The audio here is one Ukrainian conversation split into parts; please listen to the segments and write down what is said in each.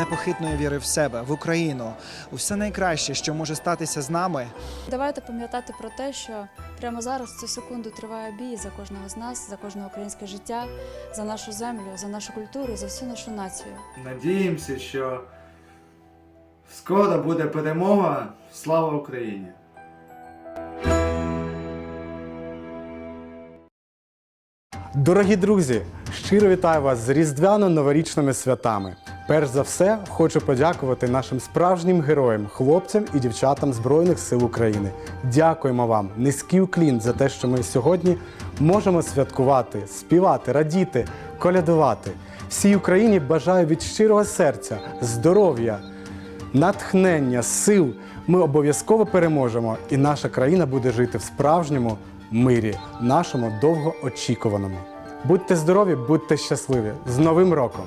непохитної віри в себе, в Україну, у все найкраще, що може статися з нами. Давайте пам'ятати про те, що прямо зараз в цю секунду триває бій за кожного з нас, за кожне українське життя, за нашу землю, за нашу культуру, за всю нашу націю. Надіємося, що скоро буде перемога. Слава Україні! Дорогі друзі, щиро вітаю вас з різдвяно-новорічними святами. Перш за все, хочу подякувати нашим справжнім героям, хлопцям і дівчатам Збройних сил України. Дякуємо вам, низький уклін за те, що ми сьогодні можемо святкувати, співати, радіти, колядувати. Всій Україні бажаю від щирого серця, здоров'я, натхнення, сил. Ми обов'язково переможемо, і наша країна буде жити в справжньому мирі, нашому довгоочікуваному. Будьте здорові, будьте щасливі! З Новим роком!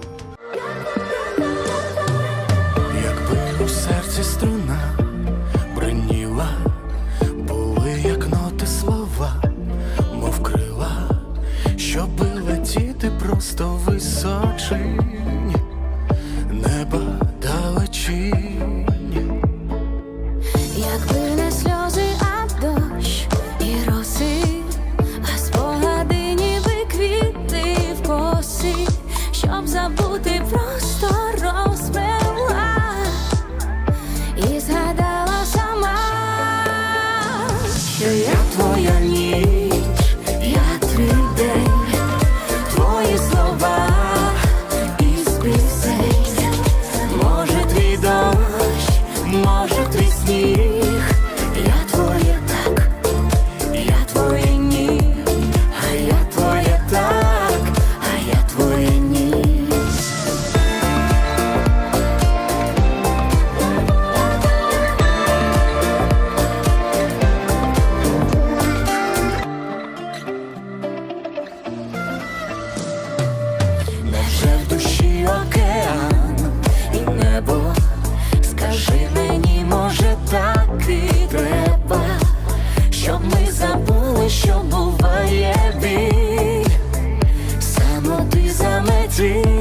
see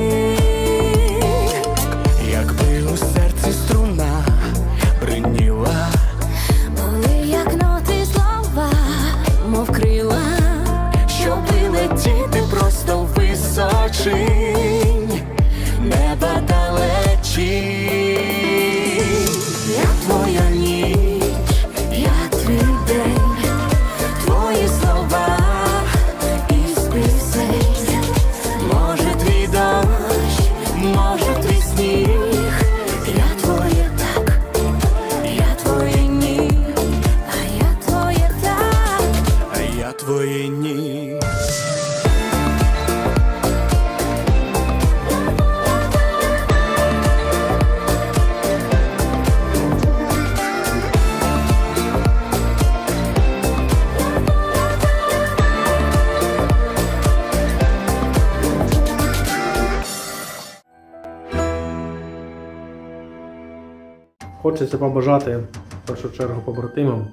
Хочеться побажати в першу чергу побратимам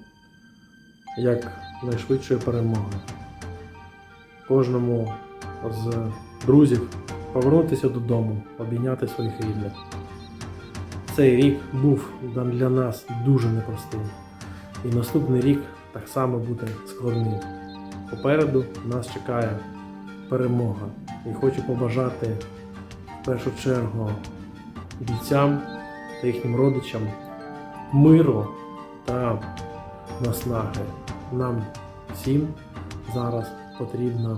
як найшвидшої перемоги. Кожному з друзів повернутися додому, обійняти своїх рідних. Цей рік був для нас дуже непростим. І наступний рік так само буде складним. Попереду нас чекає перемога. І хочу побажати в першу чергу бійцям та їхнім родичам миру та наснаги. Нам всім зараз потрібна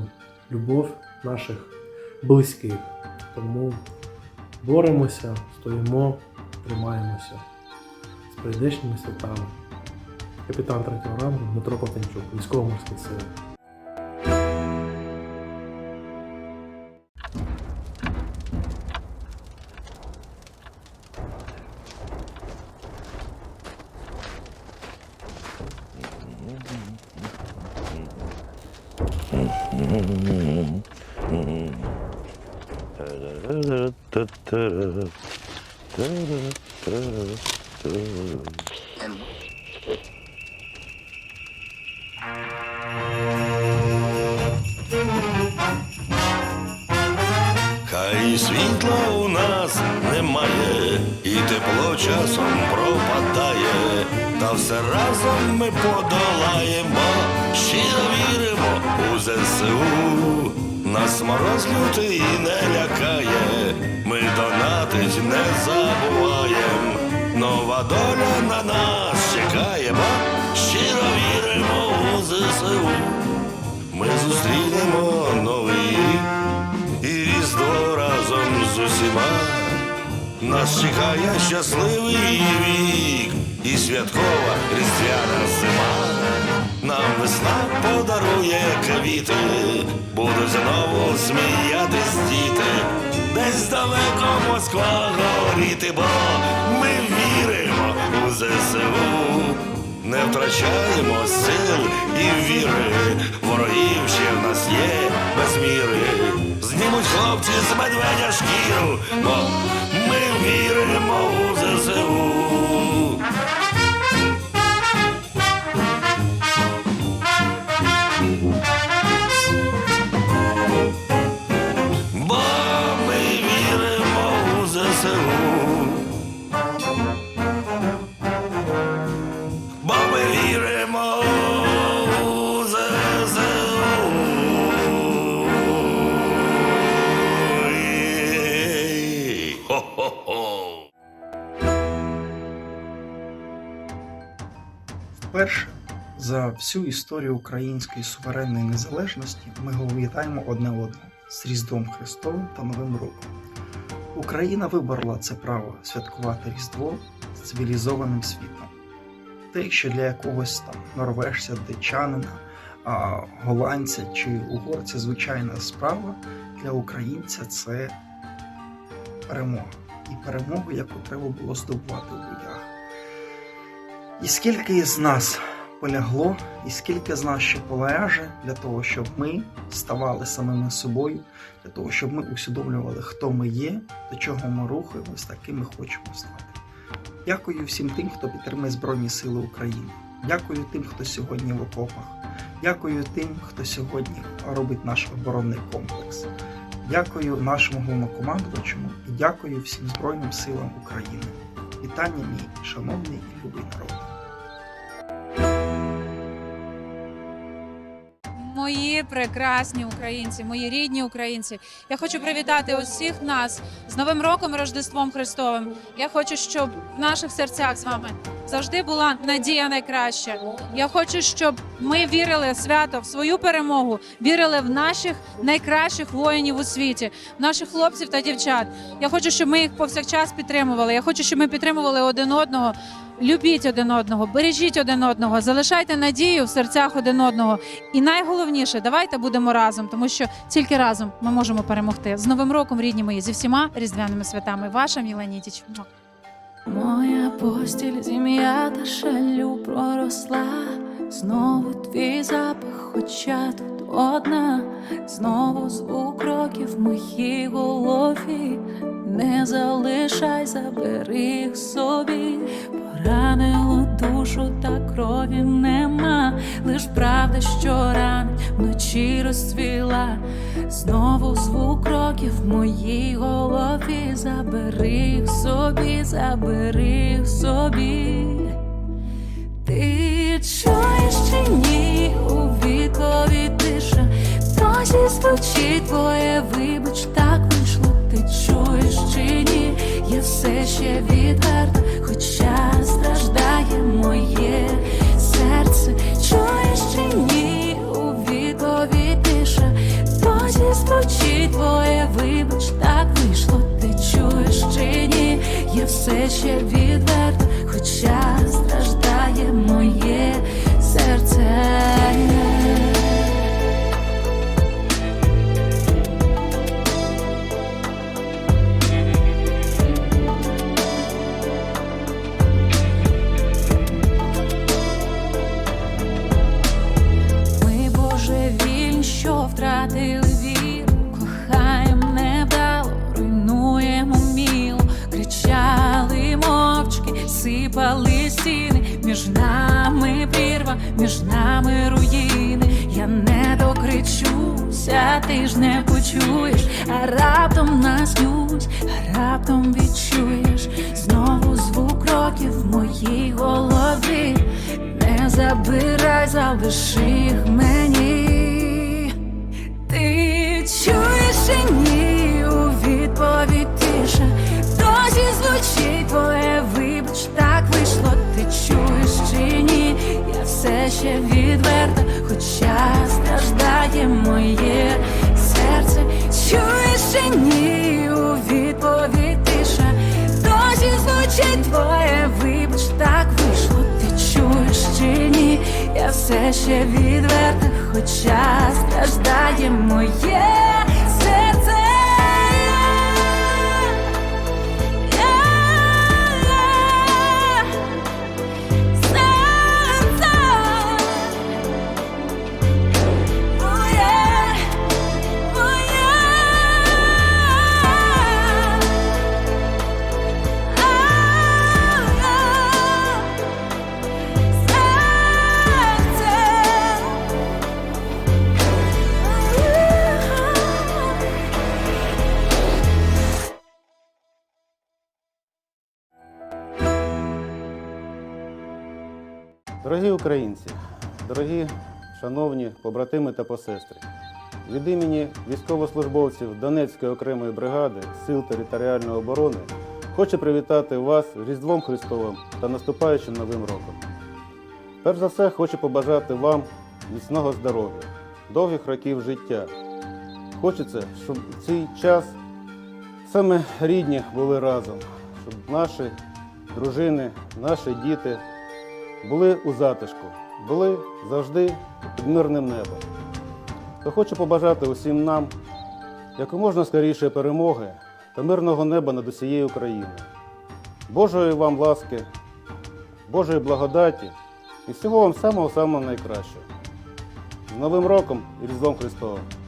любов наших близьких. Тому боремося, стоїмо, тримаємося з прийдешніми святами. Капітан третього рангу Дмитро Потенчук, військово-морських сил. Хай світло у нас немає, і тепло часом пропадає, та все разом ми подолаємо, щиро віримо у ЗСУ. Нас мороз лютий не лякає, ми донатить не забуваєм. Нова доля на нас чекає, бо щиро віримо у ЗСУ. Ми зустрінемо новий рік і різдво разом з усіма. Нас чекає щасливий вік і святкова різдвяна зима. Нам весна подарує квіти, будуть знову сміятись діти, десь далеко Москва горіти, бо ми віримо у ЗСУ. Не втрачаємо сил і віри, ворогів ще в нас є без міри. Знімуть хлопці з медведя шкіру, бо ми віримо у ЗСУ. Вперше за всю історію української суверенної незалежності ми вітаємо одне одного з Різдвом Христовим та Новим роком. Україна виборола це право святкувати Різдво з цивілізованим світом. Те, що для якогось там норвежця, датчанина, а, голландця чи угорця звичайна справа, для українця це перемога. І перемога, яку треба було здобувати у боях. І скільки з нас полягло, і скільки з нас ще поляже для того, щоб ми ставали самими собою, для того, щоб ми усвідомлювали, хто ми є, до чого ми рухаємось, таким ми хочемо стати. Дякую всім тим, хто підтримує Збройні Сили України. Дякую тим, хто сьогодні в окопах. Дякую тим, хто сьогодні робить наш оборонний комплекс. Дякую нашому головнокомандувачому і дякую всім Збройним силам України. Вітання мій, шановний і любий народ. Мої прекрасні українці, мої рідні українці. Я хочу привітати усіх нас з Новим роком і Рождеством Христовим. Я хочу, щоб в наших серцях з вами завжди була надія найкраща. Я хочу, щоб ми вірили в свято в свою перемогу, вірили в наших найкращих воїнів у світі, в наших хлопців та дівчат. Я хочу, щоб ми їх повсякчас підтримували. Я хочу, щоб ми підтримували один одного. Любіть один одного, бережіть один одного, залишайте надію в серцях один одного. І найголовніше, давайте будемо разом, тому що тільки разом ми можемо перемогти. З Новим роком, рідні мої, зі всіма різдвяними святами. Ваша Міла Нітіч. Моя постіль зім'ята шалю проросла, знову твій запах, хоча тут одна, знову звук кроків в моїй голові. Не залишай, забери їх собі, поранило душу, та крові нема, лиш правда, що ранить вночі розцвіла, знову звук кроків в моїй голові, забери їх собі, забери їх собі. Ти чуєш чи ні? У відповідь тиша, досі звучить твоє вибач, так вийшло, ти чуєш чи ні, я все ще відверто, хоча страждає моє серце, чуєш чи ні? У вікові тиша, досі звучить твоє. Вибач, так вийшло, ти чуєш чи ні, я все ще відверто, хоча між нами прірва, між нами руїни. Я не докричу, сміюся, ти ж не почуєш, а раптом наснюсь, а раптом відчуєш знову звук кроків в моїй голові. Не забирай, залиши їх мені. Ти чуєш чи все ще відверта, хоча страждає моє серце. Чуєш чи ні? У відповідь тиша. Досі звучить твоє вибач, так вийшло, ти чуєш чи ні? Я все ще відверта, хоча страждає моє Дорогі українці, дорогі шановні побратими та посестри, від імені військовослужбовців Донецької окремої бригади Сил територіальної оборони хочу привітати вас Різдвом Христовим та наступаючим Новим роком. Перш за все, хочу побажати вам міцного здоров'я, довгих років життя. Хочеться, щоб в цей час саме рідні були разом, щоб наші дружини, наші діти були у затишку, були завжди під мирним небом. То хочу побажати усім нам якомога скорішої перемоги та мирного неба над усією Україною. Божої вам ласки, Божої благодаті і всього вам самого-самого найкращого. З Новим роком і Різдвом Христовим!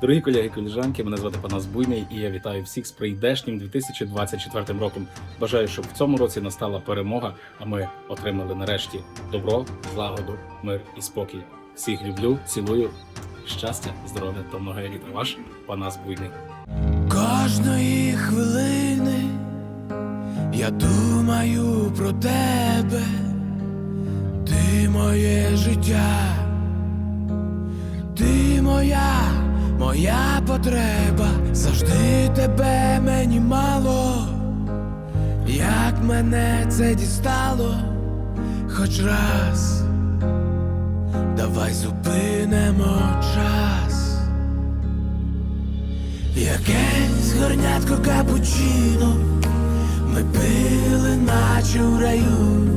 Дорогі колеги, коліжанки, мене звати Панас Буйний, і я вітаю всіх з прийдешнім 2024 роком. Бажаю, щоб в цьому році настала перемога, а ми отримали нарешті добро, злагоду, мир і спокій. Всіх люблю, цілую, щастя, здоров'я та много літа. Ваш Панас Буйний. Кожної хвилини я думаю про тебе, ти моє життя, ти моя, моя потреба, завжди тебе мені мало, як мене це дістало, хоч раз, давай зупинимо час. Якесь горнятко капучино Ми пили, наче у раю,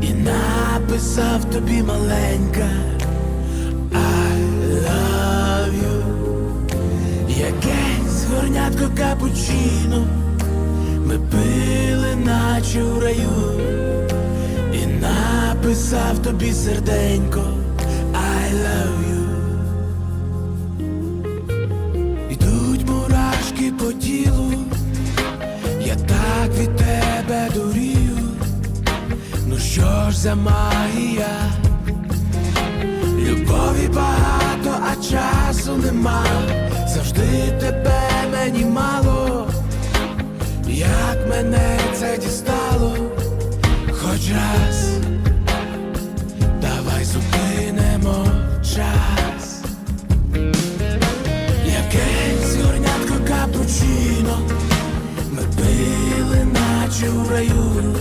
і написав тобі маленька горнятко капучино Ми пили, наче у раю, і написав тобі серденько I love you Йдуть мурашки по тілу, я так від тебе дурію. Ну що ж за магія? Любові багато, а часу нема. Мені мало. Як мене це дістало, хоч раз, давай зупинимо час. Якесь горнятко капучино Ми пили, наче у раю,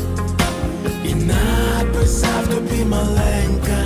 і написав тобі маленька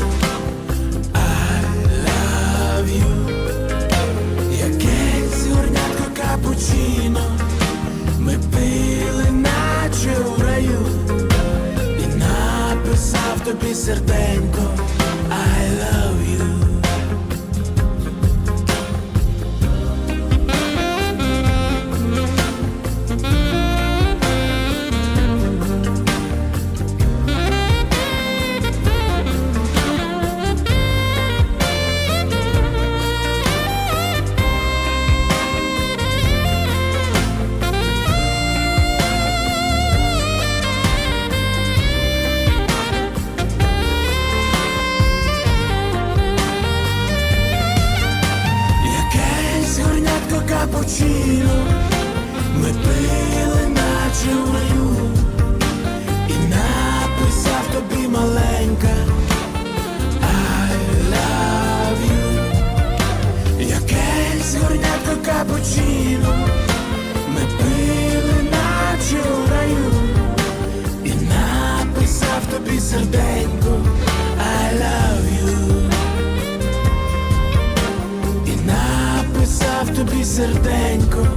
капучино, ми пили наче у раю, і написав тобі серденько I love you І написав тобі серденько